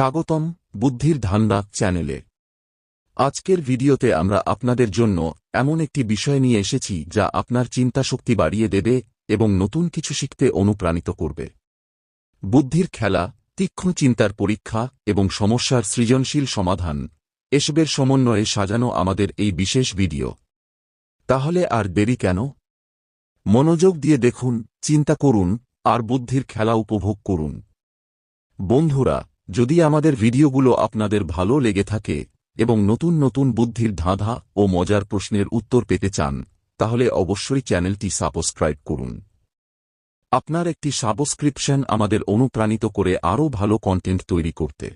স্বাগতম বুদ্ধির ধান্দা চ্যানেলে। আজকের ভিডিওতে আমরা আপনাদের জন্য এমন একটি বিষয় নিয়ে এসেছি যা আপনার চিন্তাশক্তি বাড়িয়ে দেবে এবং নতুন কিছু শিখতে অনুপ্রাণিত করবে। বুদ্ধির খেলা, তীক্ষ্ণ চিন্তার পরীক্ষা এবং সমস্যার সৃজনশীল সমাধান এসবের সমন্বয়ে সাজানো আমাদের এই বিশেষ ভিডিও। তাহলে আর দেরি কেন? মনোযোগ দিয়ে দেখুন, চিন্তা করুন আর বুদ্ধির খেলা উপভোগ করুন। বন্ধুরা যদি আমাদের ভিডিওগুলো আপনাদের ভালো লেগে থাকে এবং নতুন নতুন বুদ্ধির ধাঁধা ও মজার প্রশ্নের উত্তর পেতে চান, তাহলে অবশ্যই চ্যানেলটি সাবস্ক্রাইব করুন। আপনার একটি সাবস্ক্রিপশন আমাদের অনুপ্রাণিত করে আরও ভালো কন্টেন্ট তৈরি করতে।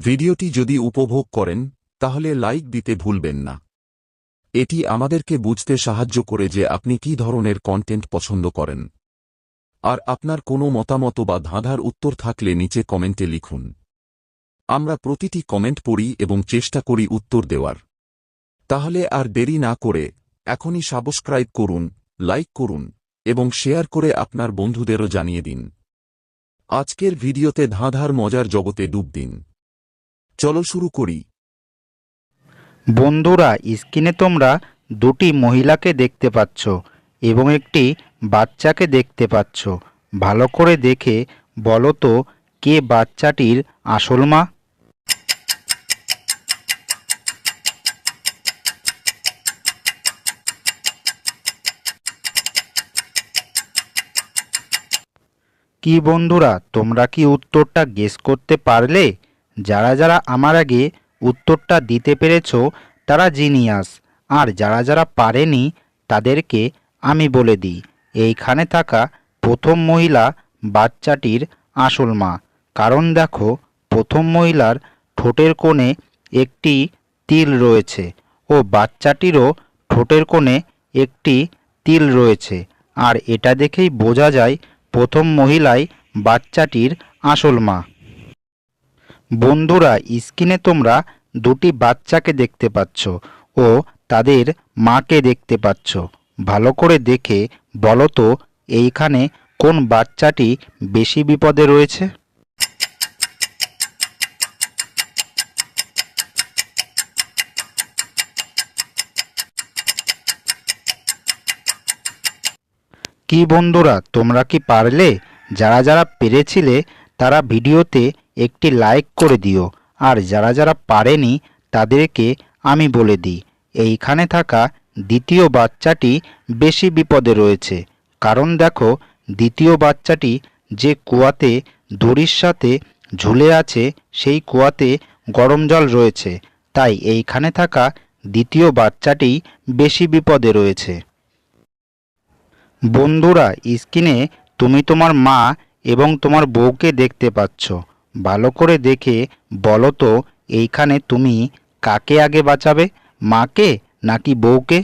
ভিডিওটি যদি উপভোগ করেন, তাহলে লাইক দিতে ভুলবেন না। এটি আমাদেরকে বুঝতে সাহায্য করে যে আপনি কী ধরনের কন্টেন্ট পছন্দ করেন। আর আপনার কোনো মতামত বা ধাঁধার উত্তর থাকলে নিচে কমেন্টে লিখুন। আমরা প্রতিটি কমেন্ট পড়ি এবং চেষ্টা করি উত্তর দেওয়ার। তাহলে আর দেরি না করে এখনই সাবস্ক্রাইব করুন, লাইক করুন এবং শেয়ার করে আপনার বন্ধুদেরও জানিয়ে দিন। আজকের ভিডিওতে ধাঁধার মজার জগতে ডুব দিন। চলো শুরু করি। বন্ধুরা, স্ক্রিনে তোমরা দুটি মহিলাকে দেখতে পাচ্ছ এবং একটি বাচ্চাকে দেখতে পাচ্ছ। ভালো করে দেখে বলো তো, কে বাচ্চাটির আসল মা? কি বন্ধুরা, তোমরা কি উত্তরটা গেস করতে পারলে? যারা যারা আমার আগে উত্তরটা দিতে পেরেছ, তারা জিনিয়াস আর যারা যারা পারেনি, তাদেরকে আমি বলে দিই। এইখানে থাকা প্রথম মহিলা বাচ্চাটির আসল মা। কারণ দেখো, প্রথম মহিলার ঠোঁটের কোণে একটি তিল রয়েছে ও বাচ্চাটিরও ঠোঁটের কোণে একটি তিল রয়েছে। আর এটা দেখেই বোঝা যায় প্রথম মহিলাই বাচ্চাটির আসল মা। বন্ধুরা, স্ক্রিনে তোমরা দুটি বাচ্চাকে দেখতে পাচ্ছ ও তাদের মাকে দেখতে পাচ্ছ। ভালো করে দেখে বলো তো, এইখানে কোন বাচ্চাটি বেশি বিপদে রয়েছে? কি বন্ধুরা, তোমরা কি পারলে? যারা যারা পেরেছিলে, তারা ভিডিওতে একটি লাইক করে দিও। আর যারা যারা পারেনি, তাদেরকে আমি বলে দিই, এইখানে থাকা দ্বিতীয় বাচ্চাটি বেশি বিপদে রয়েছে। কারণ দেখো, দ্বিতীয় বাচ্চাটি যে কুয়াতে দড়ির সাথে ঝুলে আছে, সেই কুয়াতে গরম জল রয়েছে। তাই এইখানে থাকা দ্বিতীয় বাচ্চাটি বেশি বিপদে রয়েছে। বন্ধুরা, স্ক্রিনে তুমি তোমার মা এবং তোমার বউকে দেখতে পাচ্ছ। ভালো করে দেখে বলো তো, এইখানে তুমি কাকে আগে বাঁচাবে? মাকে নাকি বউকে?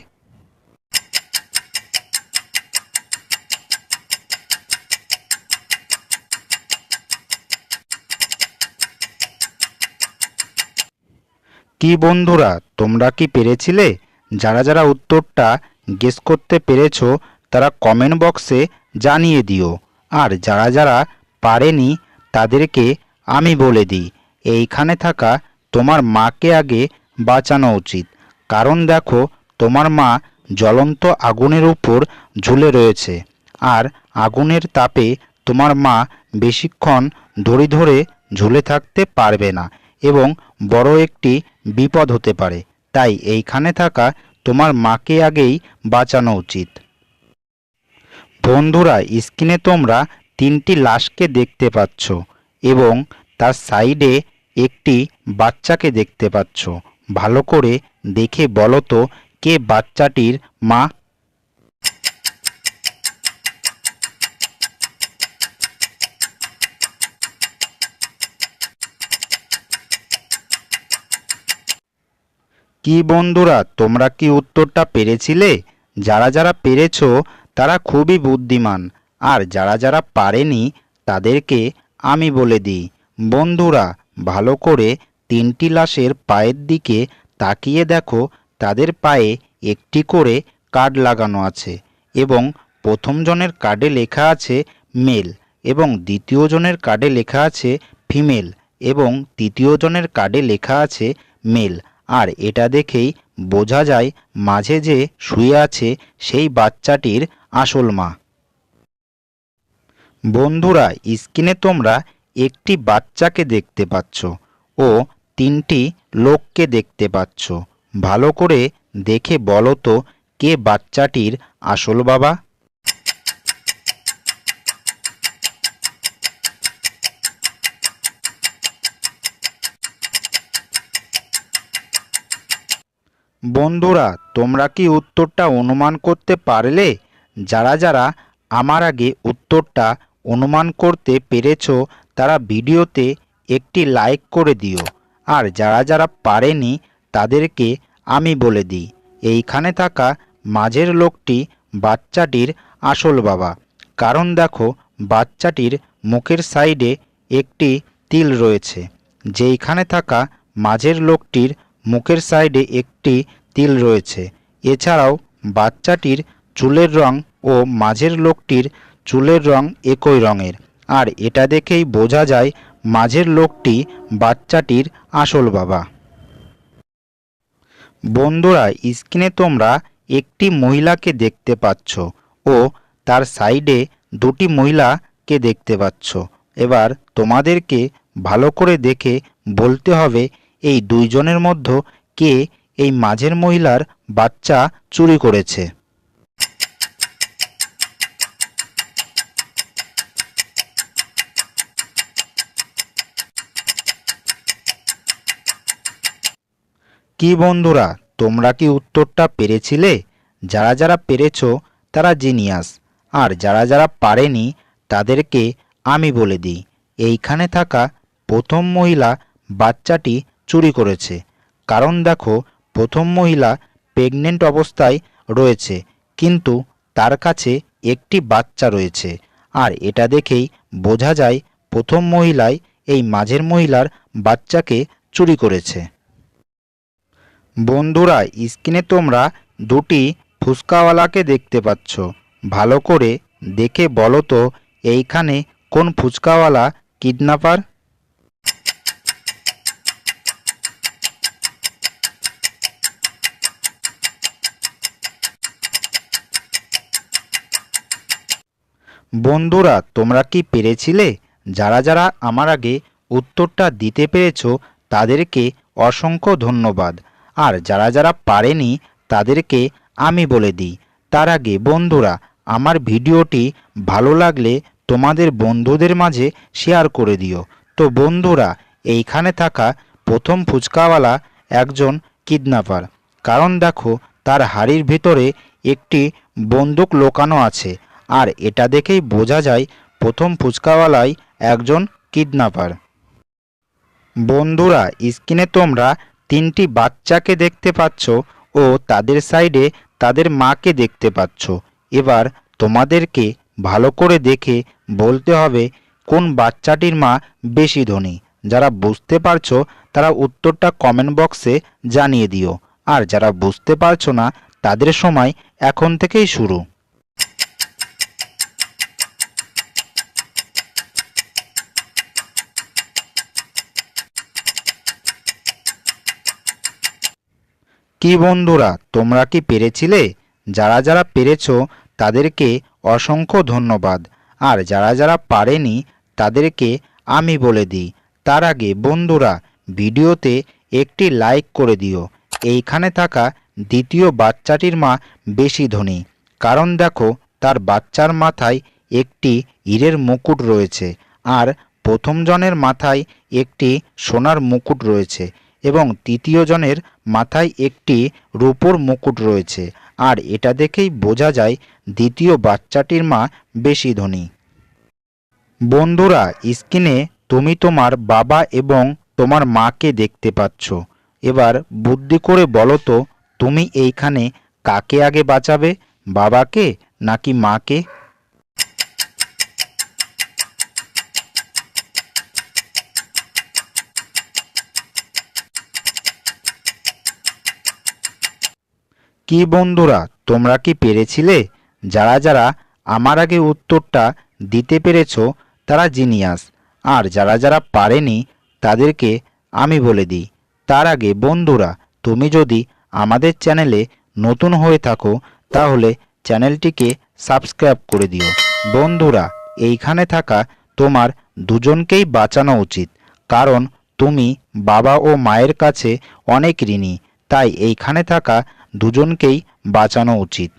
কি বন্ধুরা, তোমরা কি পেরেছিলে? যারা যারা উত্তরটা গেস করতে পেরেছ, তারা কমেন্ট বক্সে জানিয়ে দিও। আর যারা যারা পারেনি, তাদেরকে আমি বলে দিই, এইখানে থাকা তোমার মাকে আগে বাঁচানো উচিত। কারণ দেখো, তোমার মা জ্বলন্ত আগুনের উপর ঝুলে রয়েছে, আর আগুনের তাপে তোমার মা বেশিক্ষণ দড়ি ধরে ঝুলে থাকতে পারবে না এবং বড় একটি বিপদ হতে পারে। তাই এইখানে থাকা তোমার মাকে আগেই বাঁচানো উচিত। বন্ধুরা, স্ক্রিনে তোমরা তিনটি লাশকে দেখতে পাচ্ছ এবং তার সাইডে একটি বাচ্চাকে দেখতে পাচ্ছ। ভালো করে দেখে বলো তো, কে বাচ্চাটির মা? কি বন্ধুরা, তোমরা কি উত্তরটা পেরেছিলে? যারা যারা পেরেছ, তারা খুবই বুদ্ধিমান। আর যারা যারা পারেনি, তাদেরকে আমি বলে দিই, বন্ধুরা, ভালো করে তিনটি লাশের পায়ের দিকে তাকিয়ে দেখো তাদের পায়ে একটি করে কার্ড লাগানো আছে এবং প্রথম জনের কার্ডে লেখা আছে মেল এবং দ্বিতীয় জনের কার্ডে লেখা আছে ফিমেল এবং তৃতীয় জনের কার্ডে লেখা আছে মেল। আর এটা দেখেই বোঝা যায় মাঝে যে শুয়ে আছে সেই বাচ্চাটির আসল মা। বন্ধুরা, স্ক্রিনে তোমরা একটি বাচ্চাকে দেখতে পাচ্ছ। ও তিনটি লোককে দেখতে পাচ্ছ। ভালো করে দেখে বলো তো, কে বাচ্চাটির আসল বাবা? বন্ধুরা, তোমরা কি উত্তরটা অনুমান করতে পারলে? যারা যারা আমার আগে উত্তরটা অনুমান করতে পেরেছ, তারা ভিডিওতে একটি লাইক করে দিও। আর যারা যারা পারেনি, তাদেরকে আমি বলে দিই, এইখানে থাকা মাঝের লোকটি বাচ্চাটির আসল বাবা। কারণ দেখো, বাচ্চাটির মুখের সাইডে একটি তিল রয়েছে। যেইখানে থাকা মাঝের লোকটির মুখের সাইডে একটি তিল রয়েছে। এছাড়াও বাচ্চাটির চুলের রং ও মাঝের লোকটির চুলের রং একই রঙের। আর এটা দেখেই বোঝা যায় মাঝের লোকটি বাচ্চাটির আসল বাবা। বন্ধুরা, স্ক্রিনে তোমরা একটি মহিলাকে দেখতে পাচ্ছ ও তার সাইডে দুটি মহিলাকে দেখতে পাচ্ছ। এবার তোমাদেরকে ভালো করে দেখে বলতে হবে, এই দুইজনের মধ্যে কে এই মাঝের মহিলার বাচ্চা চুরি করেছে। কি বন্ধুরা, তোমরা কি উত্তরটা পেরেছিলে? যারা যারা পেরেছ, তারা জিনিয়াস। আর যারা যারা পারেনি, তাদেরকে আমি বলে দিই, এইখানে থাকা প্রথম মহিলা বাচ্চাটি চুরি করেছে। কারণ দেখো, প্রথম মহিলা প্রেগনেন্ট অবস্থায় রয়েছে, কিন্তু তার কাছে একটি বাচ্চা রয়েছে। আর এটা দেখেই বোঝা যায়, প্রথম মহিলাই এই মাঝের মহিলার বাচ্চাকে চুরি করেছে। বন্ধুরা, স্ক্রিনে তোমরা দুটি ফুচকাওয়ালাকে দেখতে পাচ্ছ। ভালো করে দেখে বলো তো, এইখানে কোন ফুচকাওয়ালা কিডন্যাপার? বন্ধুরা, তোমরা কি পেরেছিলে? যারা যারা আমার আগে উত্তরটা দিতে পেরেছ, তাদেরকে অসংখ্য ধন্যবাদ। আর যারা যারা পারেনি তাদেরকে আমি বলে দিই, তার আগে বন্ধুরা, আমার ভিডিওটি ভালো লাগলে তোমাদের বন্ধুদের মাঝে শেয়ার করে দিও। তো বন্ধুরা, এইখানে থাকা প্রথম ফুচকাওয়ালা একজন কিডন্যাপার কারণ দেখো, তার হাড়ির ভিতরে একটি বন্দুক লোকানো আছে, আর এটা দেখেই বোঝা যায় প্রথম ফুচকাওয়ালাই একজন কিডন্যাপার বন্ধুরা, স্ক্রিনে তোমরা তিনটি বাচ্চাকে দেখতে পাচ্ছ ও তাদের সাইডে তাদের মাকে দেখতে পাচ্ছ। এবার তোমাদেরকে ভালো করে দেখে বলতে হবে কোন বাচ্চাটির মা বেশি ধনী। যারা বুঝতে পারছ, তারা উত্তরটা কমেন্ট বক্সে জানিয়ে দিও। আর যারা বুঝতে পারছ না, তাদের সময় এখন থেকেই শুরু। কি বন্ধুরা, তোমরা কি পেরেছিলে? যারা যারা পেরেছ, তাদেরকে অসংখ্য ধন্যবাদ। আর যারা যারা পারেনি, তাদেরকে আমি বলে দিই, তার আগে বন্ধুরা, ভিডিওতে একটি লাইক করে দিও। এইখানে থাকা দ্বিতীয় বাচ্চাটির মা বেশি ধনী। কারণ দেখো, তার বাচ্চার মাথায় একটি হীরের মুকুট রয়েছে। আর প্রথম জনের মাথায় একটি সোনার মুকুট রয়েছে। এবং তৃতীয় জনের মাথায় একটি রূপোর মুকুট রয়েছে। আর এটা দেখেই বোঝা যায় দ্বিতীয় বাচ্চাটির মা বেশি ধনী। বন্ধুরা, স্ক্রিনে তুমি তোমার বাবা এবং তোমার মাকে দেখতে পাচ্ছ। এবার বুদ্ধি করে বলো তো, তুমি এইখানে কাকে আগে বাঁচাবে, বাবাকে নাকি মাকে? কি বন্ধুরা, তোমরা কি পেরেছিলে? যারা যারা আমার আগে উত্তরটা দিতে পেরেছ, তারা জিনিয়াস। আর যারা যারা পারেনি, তাদেরকে আমি বলে দিই। তার আগে বন্ধুরা, তুমি যদি আমাদের চ্যানেলে নতুন হয়ে থাকো, তাহলে চ্যানেলটিকে সাবস্ক্রাইব করে দিও। বন্ধুরা, এইখানে থাকা তোমার দুজনকেই বাঁচানো উচিত। কারণ তুমি বাবা ও মায়ের কাছে অনেক ঋণী। তাই এইখানে থাকা দুজনকেই বাঁচানো উচিত।